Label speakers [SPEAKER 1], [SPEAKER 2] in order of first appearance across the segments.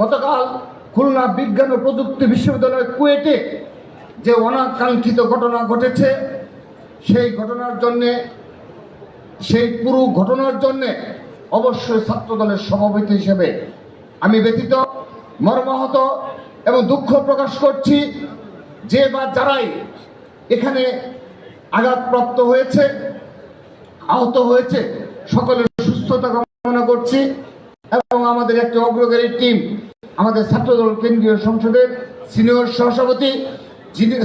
[SPEAKER 1] গতকাল খুলনা বিজ্ঞান ও প্রযুক্তি বিশ্ববিদ্যালয় কুয়েটে যে অনাকাঙ্ক্ষিত ঘটনা ঘটেছে, সেই ঘটনার জন্যে, সেই পুরো ঘটনার জন্যে অবশ্যই ছাত্রদলের সভাপতি হিসেবে আমি ব্যতীত মর্মাহত এবং দুঃখ প্রকাশ করছি যে বা যারাই এখানে আঘাতপ্রাপ্ত হয়েছে, আহত হয়েছে, সকলের সুস্থতা কামনা করছি এবং আমাদের একটি অগ্রগারী টিম আমাদের ছাত্রদল কেন্দ্রীয় সংসদের সিনিয়র সহসভাপতি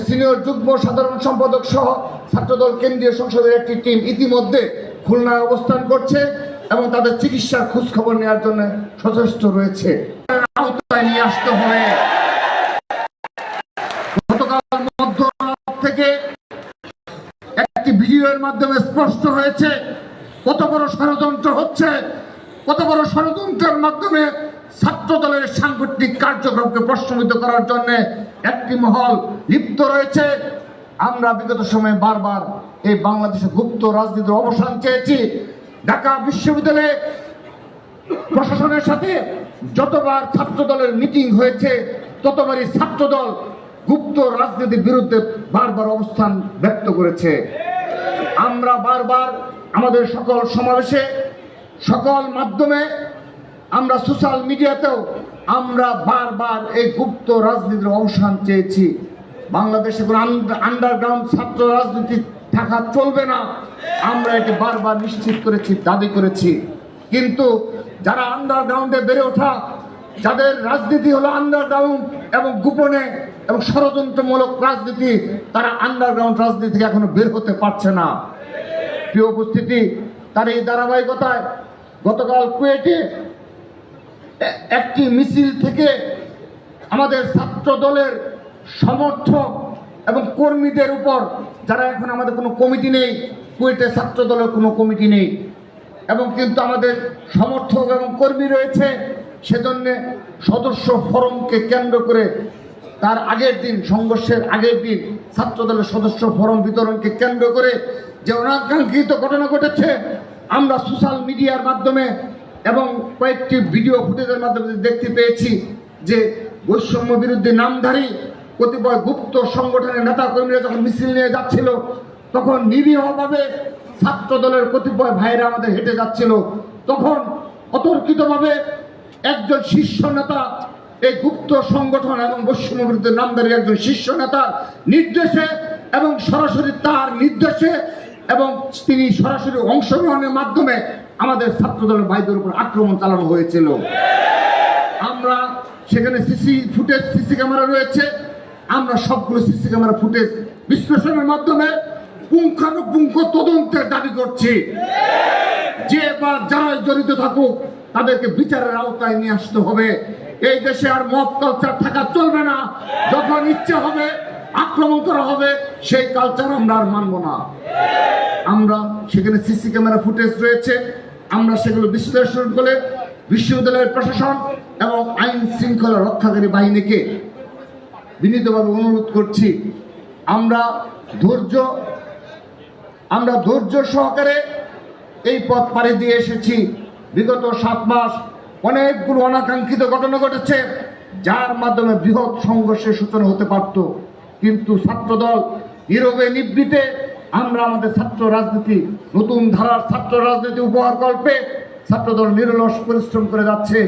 [SPEAKER 1] সিনিয়র যুগ্ম সাধারণ সম্পাদক সহ ছাত্রদল কেন্দ্রীয় সংসদের একটি টিম ইতিমধ্যে খুলনায় অবস্থান করছে এবং তাদের চিকিৎসার খোঁজ খবর নেওয়ার জন্য সচেষ্ট রয়েছে। গতকাল থেকে মাধ্যমে স্পষ্ট হয়েছে, কত বড় ষড়যন্ত্র হচ্ছে, কত বড় ষড়যন্ত্রের মাধ্যমে ছাত্র দলের সাংগঠনিক কার্যক্রমকে প্রশ্নবিদ্ধ করার জন্য একটি মহল লিপ্ত রয়েছে। আমরা বিগত সময়ে বারবার এই বাংলাদেশে গুপ্ত রাজনীতির অবসান চেয়েছি। ঢাকা বিশ্ববিদ্যালয়ে প্রশাসনের সাথে যতবার ছাত্র দলের মিটিং হয়েছে, ততবারই ছাত্র দল গুপ্ত রাজনীতির বিরুদ্ধে বারবার অবস্থান ব্যক্ত করেছে। আমরা বারবার আমাদের সকল সমাবেশে, সকল মাধ্যমে আমরা সোশ্যাল মিডিয়াতেও আমরা বারবার এই গুপ্ত রাজনীতির অবসান চেয়েছি। বাংলাদেশে কোনো আন্ডারগ্রাউন্ড ছাত্র রাজনীতি থাকা চলবে না। আমরা এটি বারবার নিশ্চিত করেছি, দাবি করেছি। কিন্তু যারা আন্ডারগ্রাউন্ডে বেড়ে ওঠা, যাদের রাজনীতি হলো আন্ডারগ্রাউন্ড এবং গোপনে এবং ষড়যন্ত্রমূলক রাজনীতি, তারা আন্ডারগ্রাউন্ড রাজনীতি থেকে এখনও বের হতে পারছে না। প্রিয় উপস্থিতি, তার এই ধারাবাহিকতায় গতকাল কুয়েটে একটি মিছিল থেকে আমাদের ছাত্র দলের সমর্থক এবং কর্মীদের উপর, যারা এখন আমাদের কোনো কমিটি নেই, কুয়েটে ছাত্র দলের কোনো কমিটি নেই, এবং কিন্তু আমাদের সমর্থক এবং কর্মী রয়েছে, সেজন্যে সদস্য ফরমকে কেন্দ্র করে তার আগের দিন, সংঘর্ষের আগের দিন ছাত্র দলের সদস্য ফরম বিতরণকে কেন্দ্র করে যে অনাকাঙ্ক্ষিত ঘটনা ঘটেছে, আমরা সোশ্যাল মিডিয়ার মাধ্যমে এবং কয়েকটি ভিডিও ফুটেজের মাধ্যমে দেখতে পেয়েছি যে বৈষম্য বিরুদ্ধে নামধারী কতিপয় গুপ্ত সংগঠনের নেতা কর্মীরা যখন মিছিল নিয়ে যাচ্ছিল, তখন নিরীহভাবে ছাত্র দলের কতিপয় ভাইরা আমাদের হেঁটে যাচ্ছিল। তখন অতর্কিতভাবে একজন শীর্ষ নেতা, এই গুপ্ত সংগঠন এবং বৈষম্য বিরুদ্ধে নামধারী একজন শীর্ষ নেতা নির্দেশে এবং সরাসরি তার নির্দেশে এবং তিনি সরাসরি অংশগ্রহণের মাধ্যমে আমাদের ছাত্র দলের ভাইদের উপর আক্রমণ চালানো হয়েছিল। আমরা সেখানে সিসি ফুটেজ, সিসি ক্যামেরা রয়েছে। আমরা সবগুলো সিসি ক্যামেরা ফুটেজ বিশ্লেষণের মাধ্যমে পুঙ্খানুপুঙ্খ তদন্তের দাবি করছি। যে বা যারা জড়িত থাকুক, তাদেরকে বিচারের আওতায় নিয়ে আসতে হবে। এই দেশে আর মব কালচার থাকা চলবে না। যখন ইচ্ছে হবে, আক্রমণ করা হবে, সেই কালচার আমরা আর মানব না। আমরা সেখানে সিসি ক্যামেরা ফুটেজ রয়েছে। আমরা সেগুলো বিশ্লেষণ করে বিশ্ববিদ্যালয়ের প্রশাসন এবং আইন শৃঙ্খলা রক্ষাকারী বাহিনীকে বিনীতভাবে অনুরোধ করছি, আমরা ধৈর্য আমরা ধৈর্য সহকারে এই পথ পাড়ি দিয়ে এসেছি। বিগত সাত মাস অনেকগুলো অনাকাঙ্ক্ষিত ঘটনা ঘটেছে, যার মাধ্যমে বৃহৎ সংঘর্ষের সূচনা হতে পারত। কিন্তু ছাত্রদল নীরবে নিবৃতে আমরা আমাদের ছাত্র রাজনীতি, নতুন ধারার ছাত্র রাজনীতি উপহার গল্পে ছাত্রদল নিরলস পরিশ্রম করে যাচ্ছে।